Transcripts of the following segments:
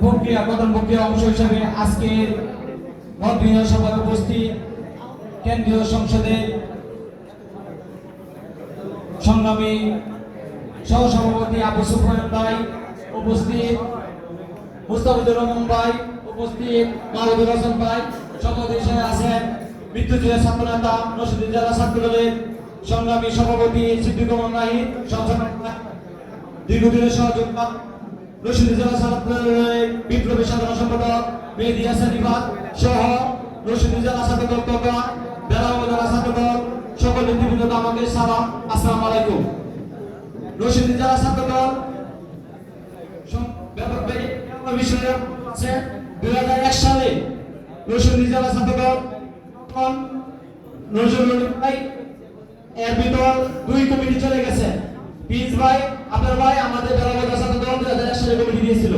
প্রক্রিয়া প্রধান প্রক্রিয়া অংশ হিসাবে আজকের সভায় উপস্থিত কেন্দ্রীয় সংসদের সংগ্রামী সহসভাপতি আবু সুফয়ান ভাই উপস্থিত, মুস্তাফিজুর রহমান ভাই উপস্থিত, মাহবুবুর হাসান ভাই হিসেবে আছেন বিদ্যুৎ ছাত্র নেতা নসিদ্দিন জেলা ছাত্রদলের সংগ্রামী সভাপতি সিদ্দিকুর নাহিদ সংসদ দীর্ঘদিনের সহযোগিতা রশিদ জেলা বিপ্লবী সাধারণ সম্পাদক মেহেদি সালাম, আসসালামু আলাইকুম। রশিদ জেলা দুই হাজার এক সালে রশিদ জেলা নজরুল ভাই এর ভিতর দুই কমিটি চলে গেছে। পিস ভাই আপনার ভাই, আমাদের বেলাবাজার সাথে দুই হাজার এক সালে কমিটি দিয়েছিল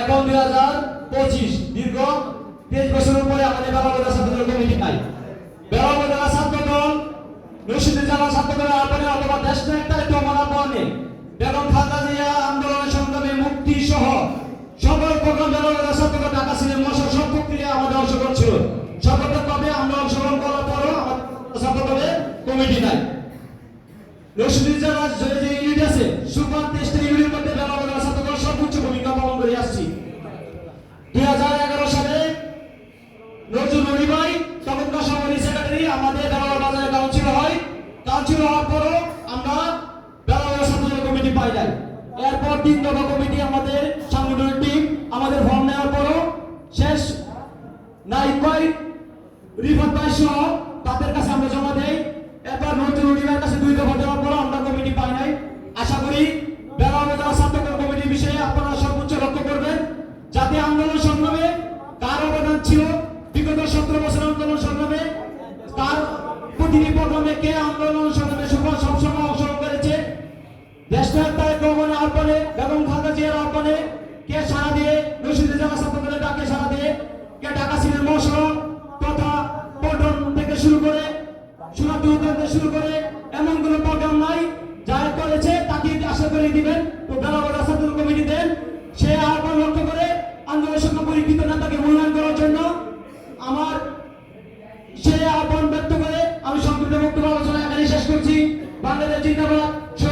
এখন দুই হাজার পঁচিশ, দীর্ঘ তেইশ বছরের পরে আমাদের বেলাবাজার ছাত্রদল কমিটি নাই। বেলাবাজার ছাত্র দল রশিদ জেলা ছাত্র দলের আহ্বানে অথবা দেশ নেতার মানার পরে বেগম খালেদা জিয়া আন্দোলনের সংগ্রামে মুক্তি সহ সকল প্রোগ্রাম বেলাবাজার ছাত্র দল ঢাকা সিলেট আমাদের অংশগ্রহণ ছিল। আমরা অংশগ্রহণ করার পরও আমাদের ছাত্র দলের কমিটি নাই। রশিদুল জানাজ যে ইউনিট আছে, সুপার টেস্টের ইউনিটের মধ্যে সাথে করে সর্বোচ্চ ভূমিকা পালন করে আসছি দুই হাজার এগারো সালে নজরুল নবী ভাই তখনকার সভাপতি সেক্রেটারি আমাদের বেলাবেলা বাজারে কাউন্সিল হয় কাউন্সিল হওয়ার পরও আমরা বেলাবেলা ছাত্রদল কমিটি পাই নাই। এরপর তিন দফা কমিটি আমাদের সাংগঠনিক টিম আমাদের ফর্ম নেওয়ার পরও শেষ নাইক ভাই রিফাত ভাই সহ তাদের কাছে কে আন্দোলন সফল সবসময় অংশগ্রহণ করেছে। আহ্বানে বেগম খালেদা জিয়ার আহ্বানে কে সারা দিয়ে ডাকে সারা দিয়ে, কে ঢাকা মহাসড়ক তথা পল্টন থেকে শুরু করে থেকে শুরু করে এমন কোনো প্রোগ্রাম নাই, যারা করেছে তাকে আশা করে দিবেন বেলাবাদা বাংলাদেশ জিন্দাবাদ।